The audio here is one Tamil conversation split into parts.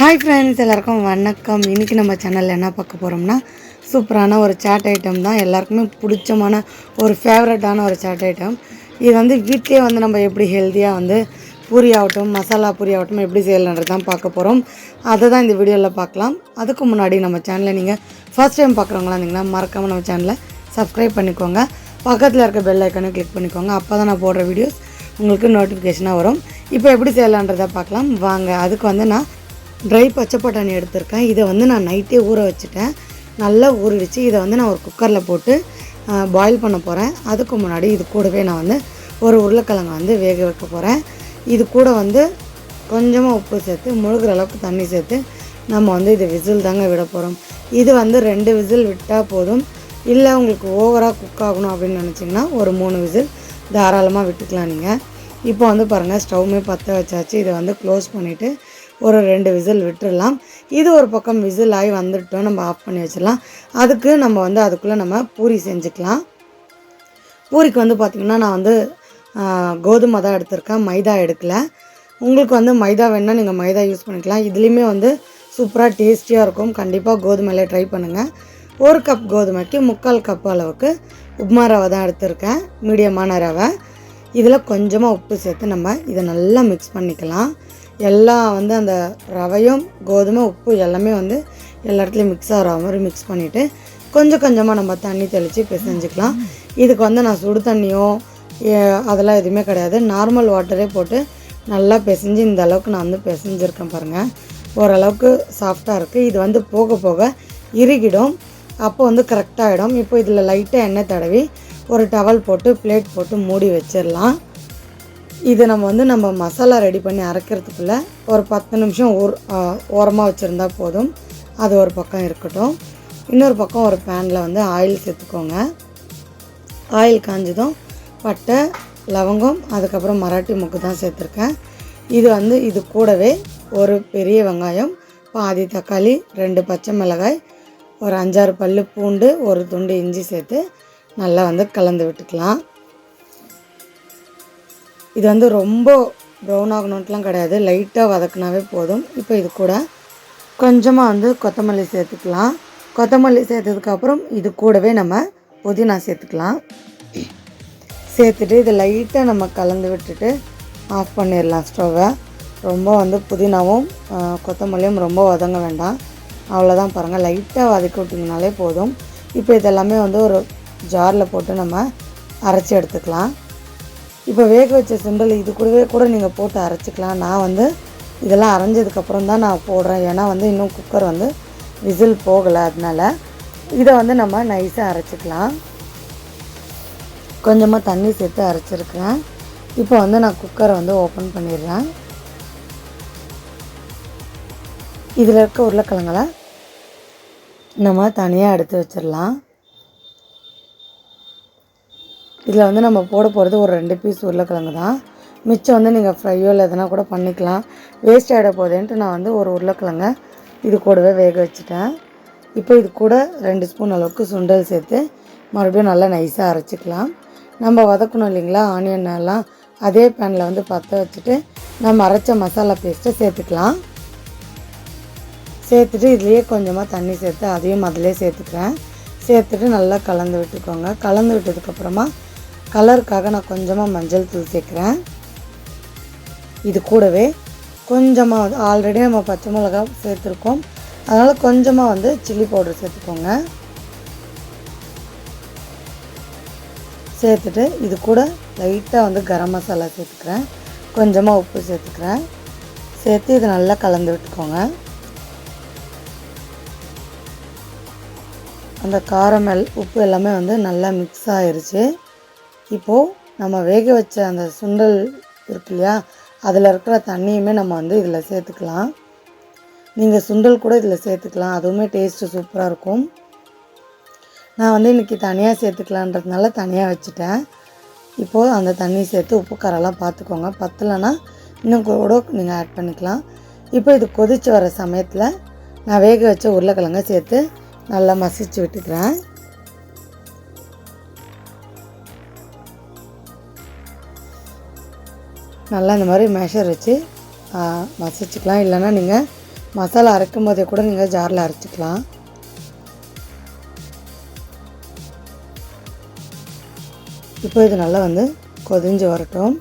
ஹாய் ஃப்ரெண்ட்ஸ் எல்லாருக்கும் வணக்கம். இன்றைக்கி நம்ம சேனலில் என்ன பார்க்க போகிறோம்னா சூப்பரான ஒரு சாட் ஐட்டம் தான். எல்லாருக்குமே பிடிச்சமான ஒரு ஃபேவரட்டான ஒரு சாட் ஐட்டம் இது வந்து வீட்டிலே வந்து நம்ம எப்படி ஹெல்த்தியாக வந்து பூரி ஆகட்டும் மசாலா பூரி ஆகட்டும் எப்படி செய்யலான்றது தான் பார்க்க போகிறோம் அதை தான் இந்த வீடியோவில் பார்க்கலாம். அதுக்கு முன்னாடி நம்ம சேனலை நீங்கள் ஃபர்ஸ்ட் டைம் பார்க்குறவங்களா இருந்தீங்கன்னா மறக்காமல் நம்ம சேனலை சப்ஸ்கிரைப் பண்ணிக்கோங்க. பக்கத்தில் இருக்க பெல் ஐக்கனை கிளிக் பண்ணிக்கோங்க. அப்போ தான் நான் போடுற வீடியோஸ் உங்களுக்கு நோட்டிஃபிகேஷனாக வரும். இப்போ எப்படி செய்யலான்றதை பார்க்கலாம். வாங்க அதுக்கு வந்து நான் ட்ரை பச்சை பட்டாணி எடுத்திருக்கேன். இதை வந்து நான் நைட்டே ஊற வச்சுட்டேன். நல்லா ஊறிடுச்சு. இதை வந்து நான் ஒரு குக்கரில் போட்டு பாயில் பண்ண போகிறேன் அதுக்கு முன்னாடி இது கூடவே நான் வந்து ஒரு உருளைக்கிழங்கை வந்து வேக வைக்க போகிறேன் இது கூட வந்து கொஞ்சமாக உப்பு சேர்த்து முழுகிற அளவுக்கு தண்ணி சேர்த்து நம்ம வந்து இது விசில் தாங்க விட போகிறோம் இது வந்து ரெண்டு விசில் விட்டால் போதும். இல்லை உங்களுக்கு ஓவராக குக் ஆகணும் அப்படின்னு நினச்சிங்கன்னா ஒரு மூணு விசில் தாராளமாக விட்டுக்கலாம் நீங்கள் இப்போ வந்து பாருங்கள் ஸ்டவ்மே பற்ற வச்சாச்சு. இதை வந்து க்ளோஸ் பண்ணிவிட்டு ஒரு ரெண்டு விசில் விட்டுடலாம் இது ஒரு பக்கம் விசில் ஆகி வந்துட்டோம் நம்ம ஆஃப் பண்ணி வச்சிடலாம். அதுக்கு நம்ம வந்து அதுக்குள்ளே நம்ம பூரி செஞ்சுக்கலாம். பூரிக்கு வந்து பார்த்திங்கன்னா நான் வந்து கோதுமை தான் எடுத்திருக்கேன். மைதா எடுக்கல. உங்களுக்கு வந்து மைதா வேணால் நீங்கள் மைதா யூஸ் பண்ணிக்கலாம். இதுலேயுமே வந்து சூப்பராக டேஸ்டியாக இருக்கும். கண்டிப்பாக கோதுமையிலே ட்ரை பண்ணுங்கள் ஒரு கப் கோதுமைக்கு முக்கால் கப் அளவுக்கு உப்மா ரவை தான் எடுத்திருக்கேன். மீடியமான ரவை. இதில் கொஞ்சமாக உப்பு சேர்த்து நம்ம இதை நல்லா மிக்ஸ் பண்ணிக்கலாம். எல்லாம் வந்து அந்த ரவையும் கோதுமை உப்பு எல்லாமே வந்து எல்லா இடத்துலையும் மிக்ஸ் ஆகிற மாதிரி மிக்ஸ் பண்ணிவிட்டு கொஞ்சம் கொஞ்சமாக நம்ம தண்ணி தெளித்து பிசைஞ்சிக்கலாம். இதுக்கு வந்து நான் சுடு தண்ணியோ அதெல்லாம் எதுவுமே கிடையாது. நார்மல் வாட்டரே போட்டு நல்லா பிசைஞ்சு இந்த அளவுக்கு நான் வந்து பிசைஞ்சிருக்கேன் பாருங்கள் ஓரளவுக்கு சாஃப்டாக இருக்குது இது வந்து போக போக இறுகிடும். அப்போ வந்து கரெக்டாகிடும் இப்போ இதில் லைட்டாக எண்ணெய் தடவி ஒரு டவல் போட்டு பிளேட் போட்டு மூடி வச்சிடலாம். இது நம்ம வந்து நம்ம மசாலா ரெடி பண்ணி அரைக்கிறதுக்குள்ளே ஒரு பத்து நிமிஷம் ஒரு ஓரமாக வச்சுருந்தா போதும். அது ஒரு பக்கம் இருக்கட்டும். இன்னொரு பக்கம் ஒரு பேனில் வந்து ஆயில் சேர்த்துக்கோங்க. ஆயில் காஞ்சதும் பட்டை லவங்கம் அதுக்கப்புறம் மராட்டி முக்கு தான் சேர்த்துருக்கேன். இது வந்து இது கூடவே ஒரு பெரிய வெங்காயம் பாதி தக்காளி ரெண்டு பச்சை மிளகாய் ஒரு அஞ்சாறு பல் பூண்டு ஒரு துண்டு இஞ்சி சேர்த்து நல்லா வந்து கலந்து விட்டுக்கலாம். இது வந்து ரொம்ப ப்ரௌன் ஆகணுன்ட்டுலாம் கிடையாது. லைட்டாக வதக்குனாவே போதும். இப்போ இது கூட கொஞ்சமாக வந்து கொத்தமல்லி சேர்த்துக்கலாம். கொத்தமல்லி சேர்த்ததுக்கப்புறம் இது கூடவே நம்ம புதினா சேர்த்துக்கலாம். சேர்த்துட்டு இதை லைட்டாக நம்ம கலந்து விட்டுட்டு ஆஃப் பண்ணிடலாம் ஸ்டவ்வை ரொம்ப வந்து புதினாவும் கொத்தமல்லியும் ரொம்ப வதங்க வேண்டாம். அவ்வளோதான் பாருங்கள் லைட்டாக வதக்கி விட்டிங்கனாலே போதும். இப்போ இதெல்லாமே வந்து ஒரு ஜாரில் போட்டு நம்ம அரைச்சி எடுத்துக்கலாம். இப்போ வேக வச்ச சுண்டல் இது கூடவே கூட நீங்கள் போட்டு அரைச்சிக்கலாம். நான் வந்து இதெல்லாம் அரைஞ்சதுக்கப்புறம் தான் நான் போடுறேன். ஏன்னா வந்து இன்னும் குக்கர் வந்து விசில் போகலை. அதனால இதை வந்து நம்ம நைஸாக அரைச்சிக்கலாம். கொஞ்சமாக தண்ணி சேர்த்து அரைச்சிருக்கிறேன். இப்போ வந்து நான் குக்கரை வந்து ஓப்பன் பண்ணிடுறேன். இதில் இருக்க உருளைக்கிழங்களை நம்ம தனியாக எடுத்து வச்சிடலாம். இதில் வந்து நம்ம போட போகிறது ஒரு ரெண்டு பீஸ் உருளைக்கிழங்கு தான். மிச்சம் வந்து நீங்கள் ஃப்ரையோ இல்லை எதனா கூட பண்ணிக்கலாம். வேஸ்ட் ஆகிட போதேன்ட்டு நான் வந்து ஒரு உருளைக்கிழங்க இது கூடவே வேக வச்சுட்டேன். இப்போ இது கூட ரெண்டு ஸ்பூன் அளவுக்கு சுண்டல் சேர்த்து மறுபடியும் நல்லா நைஸாக அரைச்சிக்கலாம். நம்ம வதக்கணும் இல்லைங்களா ஆனியன் எல்லாம் அதே பேனில் வந்து பற்ற வச்சுட்டு நம்ம அரைச்ச மசாலா பேஸ்ட்டை சேர்த்துக்கலாம். சேர்த்துட்டு இதுலேயே கொஞ்சமாக தண்ணி சேர்த்து அதையும் அதிலே சேர்த்துக்கிறேன். சேர்த்துட்டு நல்லா கலந்து விட்டுக்கோங்க. கலந்து விட்டதுக்கப்புறமா கலருக்காக நான் கொஞ்சமாக மஞ்சள் தூள் சேர்க்குறேன். இது கூடவே கொஞ்சமாக வந்து ஆல்ரெடி நம்ம பச்சை மிளகா சேர்த்துருக்கோம். அதனால் கொஞ்சமாக வந்து சில்லி பவுடர் சேர்த்துக்கோங்க. சேர்த்துட்டு இது கூட லைட்டாக வந்து கரம் மசாலா சேர்த்துக்கிறேன். கொஞ்சமாக உப்பு சேர்த்துக்கிறேன். சேர்த்து இது நல்லா கலந்து விட்டுக்கோங்க. அந்த காரமல் உப்பு எல்லாமே வந்து நல்லா மிக்ஸ் ஆயிருச்சு. இப்போது நம்ம வேக வச்ச அந்த சுண்டல் இருக்கு இல்லையா அதில் இருக்கிற தண்ணியுமே நம்ம வந்து இதில் சேர்த்துக்கலாம். நீங்கள் சுண்டல் கூட இதில் சேர்த்துக்கலாம் அதுவுமே டேஸ்ட்டு சூப்பராக இருக்கும். நான் வந்து இன்றைக்கி தனியாக சேர்த்துக்கலான்றதுனால தனியாக வச்சுட்டேன். இப்போது அந்த தண்ணி சேர்த்து உப்பு காரெல்லாம் பார்த்துக்கோங்க பத்தலைன்னா இன்னும் கூட நீங்கள் ஆட் பண்ணிக்கலாம். இப்போ இது கொதிச்சு வர சமயத்தில் நான் வேக வச்ச உருளைக்கிழங்க சேர்த்து நல்லா மசிச்சு விட்டுக்கிறேன். நல்லா இந்த மாதிரி மேஷர் வச்சு மசிச்சுக்கலாம். இல்லைன்னா நீங்கள் மசாலா அரைக்கும் போதே கூட நீங்கள் ஜாரில் அரைச்சிக்கலாம். இப்போ இது நல்லா வந்து கொதிஞ்சு வரட்டும்.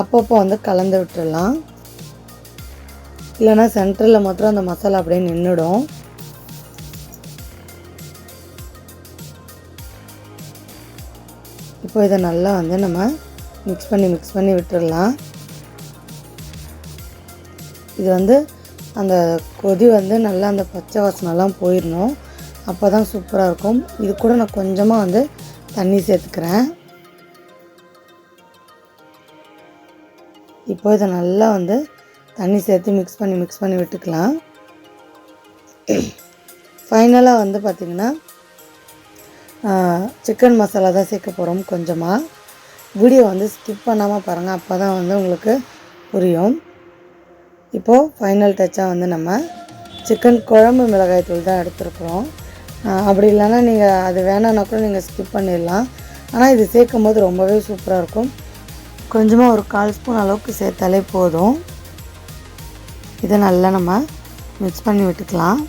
அப்பப்போ வந்து கலந்து விட்டுடலாம் இல்லைன்னா சென்டரில் மாத்திரம் அந்த மசாலா அப்படியே நின்றுடும் இப்போ இதை நல்லா வந்து நம்ம மிக்ஸ் பண்ணி மிக்ஸ் பண்ணி விட்டுடலாம் இது வந்து அந்த கொதி வந்து நல்லா அந்த பச்சை வாசனைலாம் போயிடணும். அப்போ தான் சூப்பராக இருக்கும். இது கூட நான் கொஞ்சமாக வந்து தண்ணி சேர்த்துக்கிறேன். இப்போ இதை நல்லா வந்து தண்ணி சேர்த்து மிக்ஸ் பண்ணி மிக்ஸ் பண்ணி விட்டுக்கலாம். ஃபைனலாக வந்து பார்த்திங்கன்னா சிக்கன் மசாலா தான் சேர்க்க போகிறோம் கொஞ்சமாக வீடியோ வந்து ஸ்கிப் பண்ணாமல் பாருங்கள் அப்போ தான் வந்து உங்களுக்கு புரியும். இப்போது ஃபைனல் டச்சாக வந்து நம்ம சிக்கன் குழம்பு மிளகாய் தூள் தான் எடுத்துருக்குறோம். அப்படி இல்லைன்னா நீங்கள் அது வேணான்னா கூட நீங்கள் ஸ்கிப் பண்ணிடலாம். ஆனால் இது சேர்க்கும் போது ரொம்பவே சூப்பராக இருக்கும். கொஞ்சமாக ஒரு கால் ஸ்பூன் அளவுக்கு சேர்த்தாலே போதும். இதை நல்லா நம்ம மிக்ஸ் பண்ணி விட்டுக்கலாம்.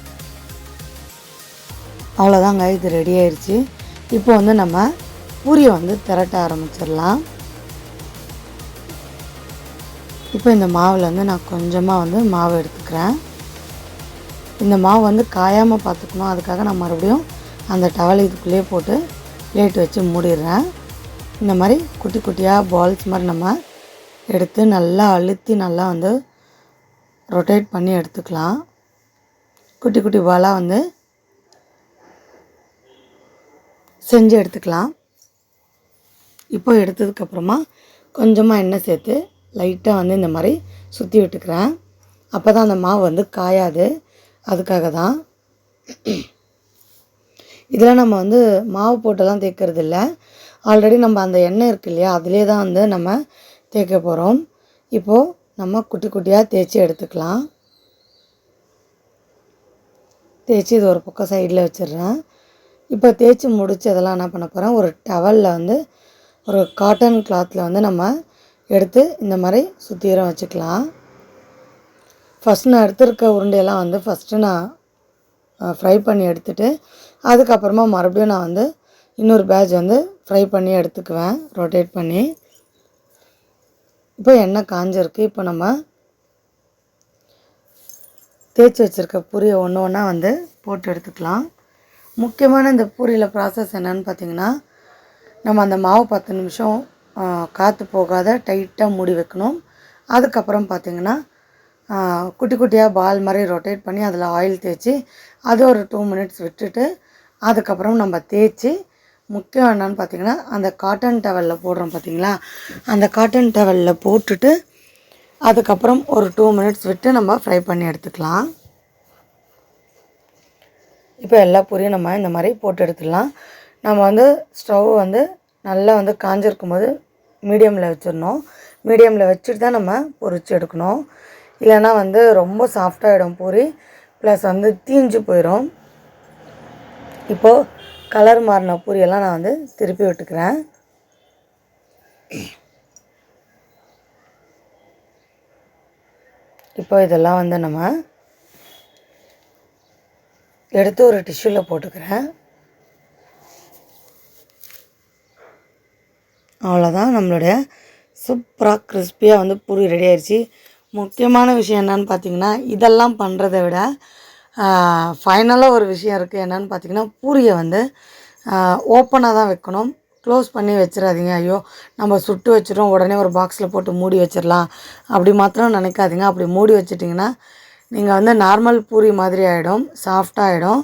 அவ்வளோதாங்க இது ரெடி ஆயிடுச்சு இப்போ வந்து நம்ம பூரியை வந்து திரட்ட ஆரம்பிச்சிடலாம். இப்போ இந்த மாவில் வந்து நான் கொஞ்சமாக வந்து மாவு எடுத்துக்கிறேன். இந்த மாவு வந்து காயாமல் பார்த்துக்கணும் அதுக்காக நான் மறுபடியும் அந்த டவல் இதுக்குள்ளேயே போட்டு பிளேட் வச்சு மூடிடுறேன். இந்த மாதிரி குட்டி குட்டியாக பால்ஸ் மாதிரி நம்ம எடுத்து நல்லா அழுத்தி நல்லா வந்து ரொட்டேட் பண்ணி எடுத்துக்கலாம். குட்டி குட்டி பாலாக வந்து செஞ்சு எடுத்துக்கலாம். இப்போ எடுத்ததுக்கப்புறமா கொஞ்சமாக எண்ணெய் சேர்த்து லைட்டாக வந்து இந்த மாதிரி சுற்றி விட்டுக்கிறேன். அப்போ தான் அந்த மாவு வந்து காயாது. அதுக்காக தான் இதில் நம்ம வந்து மாவு போட்டெல்லாம் தேய்க்கிறது இல்லை ஆல்ரெடி நம்ம அந்த எண்ணெய் இருக்கு இல்லையா அதிலே தான் வந்து நம்ம தேய்க்க போகிறோம் இப்போது நம்ம குட்டி குட்டியாக தேய்ச்சி எடுத்துக்கலாம். தேய்ச்சி இது ஒரு பக்கம் சைடில் வச்சிடுறேன். இப்போ தேய்ச்சி முடிச்சதெல்லாம் என்ன பண்ண போகிறேன் ஒரு டவலில் வந்து ஒரு காட்டன் கிளாத்தில் வந்து நம்ம எடுத்து இந்த மாதிரி சுற்றிரம் வச்சுக்கலாம். ஃபஸ்ட் நான் எடுத்துருக்க உருண்டையெல்லாம் வந்து ஃபஸ்ட்டு நான் ஃப்ரை பண்ணி எடுத்துட்டு அதுக்கப்புறமா மறுபடியும் நான் வந்து இன்னொரு பேட்ச் வந்து ஃப்ரை பண்ணி எடுத்துக்குவேன் ரொட்டேட் பண்ணி. இப்போ எண்ணெய் காஞ்சிருக்கு. இப்போ நம்ம தேய்ச்சி வச்சுருக்க பூரியை ஒன்று ஒன்றா வந்து போட்டு எடுத்துக்கலாம். முக்கியமான இந்த பூரியில் ப்ராசஸ் என்னன்னு பார்த்தீங்கன்னா நம்ம அந்த மாவு பத்து நிமிஷம் காற்று போகாத டைட்டாக மூடி வைக்கணும். அதுக்கப்புறம் பார்த்திங்கன்னா குட்டி குட்டியாக பால் மாதிரி ரொட்டேட் பண்ணி அதில் ஆயில் தேய்ச்சி அது ஒரு டூ மினிட்ஸ் விட்டுட்டு அதுக்கப்புறம் நம்ம தேய்ச்சி முக்கியம் என்னன்னு பார்த்தீங்கன்னா அந்த காட்டன் டவலில் போடுறோம் பார்த்திங்களா அந்த காட்டன் டவலில் போட்டுட்டு அதுக்கப்புறம் ஒரு டூ மினிட்ஸ் விட்டு நம்ம ஃப்ரை பண்ணி எடுத்துக்கலாம். இப்போ எல்லா பொரியும் நம்ம இந்த மாதிரி போட்டு எடுத்துடலாம். நம்ம வந்து ஸ்டவ் வந்து நல்லா வந்து காஞ்சிருக்கும் போது மீடியமில் வச்சிடணும். மீடியமில் வச்சுட்டு தான் நம்ம பொறிச்சு எடுக்கணும். இல்லைன்னா வந்து ரொம்ப சாஃப்டாகிடும் பூரி. ப்ளஸ் வந்து தீஞ்சு போயிடும் இப்போது கலர் மாறின பூரியெல்லாம் நான் வந்து திருப்பி விட்டுக்கிறேன். இப்போ இதெல்லாம் வந்து நம்ம எடுத்து ஒரு டிஷ்யூவில் போட்டுக்கிறேன். அவ்வளோதான் நம்மளுடைய சூப்பராக கிறிஸ்பியாக வந்து பூரி ரெடி ஆயிடுச்சு முக்கியமான விஷயம் என்னன்னு பார்த்தீங்கன்னா இதெல்லாம் பண்ணுறதை விட ஃபைனலாக ஒரு விஷயம் இருக்குது என்னன்னு பார்த்தீங்கன்னா பூரியை வந்து ஓப்பனாக தான் வைக்கணும். க்ளோஸ் பண்ணி வச்சிடாதீங்க. ஐயோ நம்ம சுட்டு வச்சிடும் உடனே ஒரு பாக்ஸில் போட்டு மூடி வச்சிடலாம். அப்படி மாத்திரம் நினைக்காதீங்க. அப்படி மூடி வச்சிட்டிங்கன்னா நீங்கள் வந்து நார்மல் பூரி மாதிரி ஆகிடும் சாஃப்டாகிடும்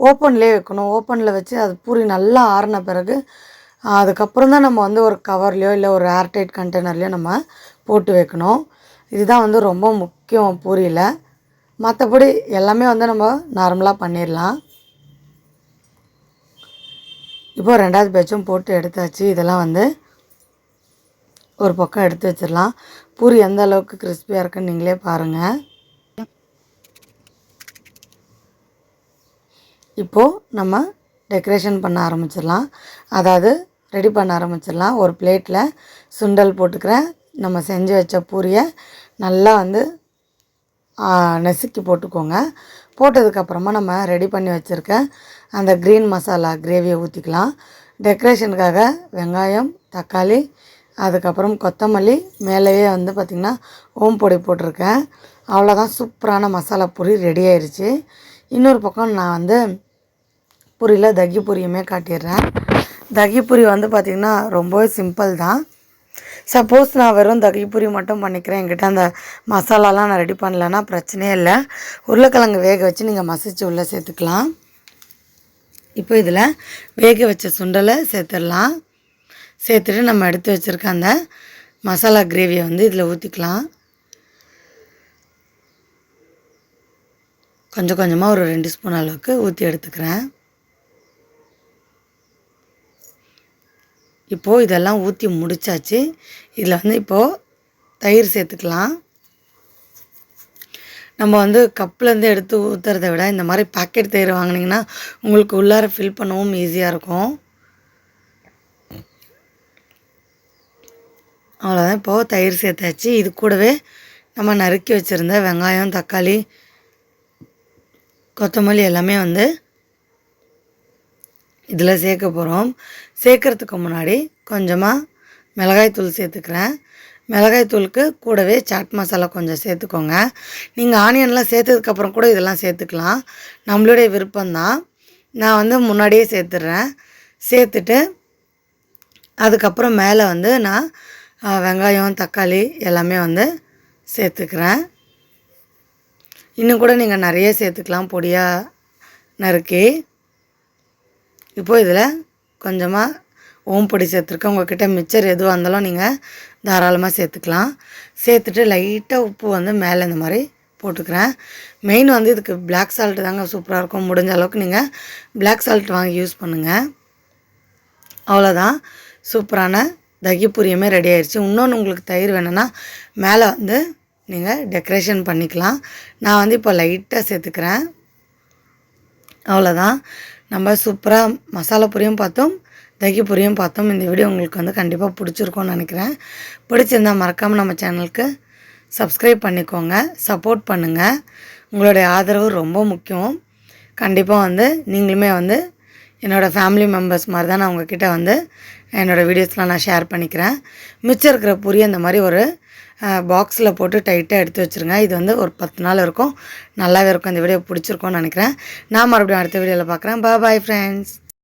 ஓப்பன்லேயே வைக்கணும். ஓப்பனில் வச்சு அது பூரி நல்லா ஆறின பிறகு அதுக்கப்புறம் தான் நம்ம வந்து ஒரு கவர்லேயோ இல்லை ஒரு ஏர்டைட் கண்டெய்னர்லேயோ நம்ம போட்டு வைக்கணும். இதுதான் வந்து ரொம்ப முக்கியம் பூரியில். மற்றபடி எல்லாமே வந்து நம்ம நார்மலாக பண்ணிடலாம் இப்போ ரெண்டாவது பேட்சும் போட்டு எடுத்தாச்சு. இதெல்லாம் வந்து ஒரு பக்கம் எடுத்து வச்சிடலாம் பூரி எந்த அளவுக்கு கிறிஸ்பியாக இருக்குன்னு நீங்களே பாருங்கள் இப்போது நம்ம டெக்கரேஷன் பண்ண ஆரம்பிச்சிடலாம். அதாவது ரெடி பண்ண ஆரம்பிச்சிடலாம். ஒரு பிளேட்டில் சுண்டல் போட்டுக்கிறேன். நம்ம செஞ்சு வச்ச பூரியை நல்லா வந்து நெசுக்கி போட்டுக்கோங்க. போட்டதுக்கப்புறமா நம்ம ரெடி பண்ணி வச்சுருக்க அந்த க்ரீன் மசாலா கிரேவியை ஊற்றிக்கலாம் டெக்கரேஷனுக்காக வெங்காயம் தக்காளி அதுக்கப்புறம் கொத்தமல்லி மேலேயே வந்து பார்த்திங்கன்னா ஓம் பொடி போட்டிருக்கேன். அவ்வளோதான் சூப்பரான மசாலா பூரி ரெடி ஆயிடுச்சு இன்னொரு பக்கம் நான் வந்து பூரியில் தகி பூரியுமே காட்டிடுறேன். தகி பூரி வந்து பார்த்திங்கன்னா ரொம்பவே சிம்பிள் தான். சப்போஸ் நான் வெறும் தகி பூரி மட்டும் பண்ணிக்கிறேன். என்கிட்ட அந்த மசாலாலாம் நான் ரெடி பண்ணலன்னா பிரச்சனையே இல்லை. உருளைக்கிழங்கு வேக வச்சு நீங்கள் மசிச்சு உள்ளே சேர்த்துக்கலாம். இப்போ இதில் வேக வச்ச சுண்டலை சேர்த்துடலாம். சேர்த்துட்டு நம்ம எடுத்து வச்சுருக்க அந்த மசாலா கிரேவியை வந்து இதில் ஊற்றிக்கலாம் கொஞ்சம் கொஞ்சமாக ஒரு ரெண்டு ஸ்பூன் அளவுக்கு ஊற்றி எடுத்துக்கிறேன். இப்போது இதெல்லாம் ஊற்றி முடிச்சாச்சு. இதில் வந்து இப்போது தயிர் சேர்த்துக்கலாம். நம்ம வந்து கப்லேருந்து எடுத்து ஊற்றுறத விட இந்த மாதிரி பாக்கெட் தயிர் வாங்கினீங்கன்னா உங்களுக்கு உள்ளார ஃபில் பண்ணவும் ஈஸியாக இருக்கும். அவ்வளோதான் இப்போது தயிர் சேர்த்தாச்சு. இது கூடவே நம்ம நறுக்கி வச்சுருந்த வெங்காயம் தக்காளி கொத்தமல்லி எல்லாமே வந்து இதில் சேர்க்க போகிறோம். சேர்க்குறதுக்கு முன்னாடி கொஞ்சமாக மிளகாய்த்தூள் சேர்த்துக்கிறேன். மிளகாய்த்தூளுக்கு கூடவே சாட் மசாலா கொஞ்சம் சேர்த்துக்கோங்க. நீங்கள் ஆனியன்லாம் சேர்த்ததுக்கப்புறம் கூட இதெல்லாம் சேர்த்துக்கலாம். நம்மளுடைய விருப்பம்தான் நான் வந்து முன்னாடியே சேர்த்துட்றேன் சேர்த்துட்டு அதுக்கப்புறம் மேலே வந்து நான் வெங்காயம் தக்காளி எல்லாமே வந்து சேர்த்துக்கிறேன். இன்னும் கூட நீங்கள் நிறைய சேர்த்துக்கலாம். பொடியாக நறுக்கி. இப்போது இதில் கொஞ்சமாக ஓம்பொடி சேர்த்துருக்கேன். உங்கள்கிட்ட மிச்சர் எதுவாக இருந்தாலும் நீங்கள் தாராளமாக சேர்த்துக்கலாம். சேர்த்துட்டு லைட்டாக உப்பு வந்து மேலே இந்த மாதிரி போட்டுக்கிறேன். மெயின் வந்து இதுக்கு பிளாக் சால்ட்டு தாங்க சூப்பராக இருக்கும். முடிஞ்ச அளவுக்கு நீங்கள் பிளாக் சால்ட் வாங்கி யூஸ் பண்ணுங்கள் அவ்வளோதான். சூப்பரான தகி பூரியுமே ரெடி ஆயிடுச்சு இன்னொன்று உங்களுக்கு தயிர் வேணும்னா மேலே வந்து நீங்கள் டெக்கரேஷன் பண்ணிக்கலாம். நான் வந்து இப்போ லைட்டாக சேர்த்துக்கிறேன். அவ்வளோதான். நம்ம சூப்பராக மசாலா பொரியும் பார்த்தோம் தகி பொரியும் பார்த்தோம். இந்த வீடியோ உங்களுக்கு வந்து கண்டிப்பாக பிடிச்சிருக்கோன்னு நினைக்கிறேன். பிடிச்சிருந்தா மறக்காமல் நம்ம சேனலுக்கு சப்ஸ்கிரைப் பண்ணிக்கோங்க சப்போர்ட் பண்ணுங்கள் உங்களுடைய ஆதரவு ரொம்ப முக்கியம். கண்டிப்பாக வந்து நீங்களுமே வந்து என்னோடய ஃபேமிலி மெம்பர்ஸ் மாதிரி தான் நான் உங்ககிட்ட வந்து என்னோடய வீடியோஸ்லாம் நான் ஷேர் பண்ணிக்கிறேன். மிச்சம் இருக்கிற பொரி அந்த மாதிரி ஒரு பாக்ஸில் போட்டு டைட்டாக எடுத்து வச்சுருங்க. இது வந்து ஒரு பத்து நாள் இருக்கும். நல்லாவே இருக்கும். இந்த வீடியோ பிடிச்சிருக்கோன்னு நினைக்கிறேன். நான் மறுபடியும் அடுத்த வீடியோவில் பார்க்குறேன். Bye friends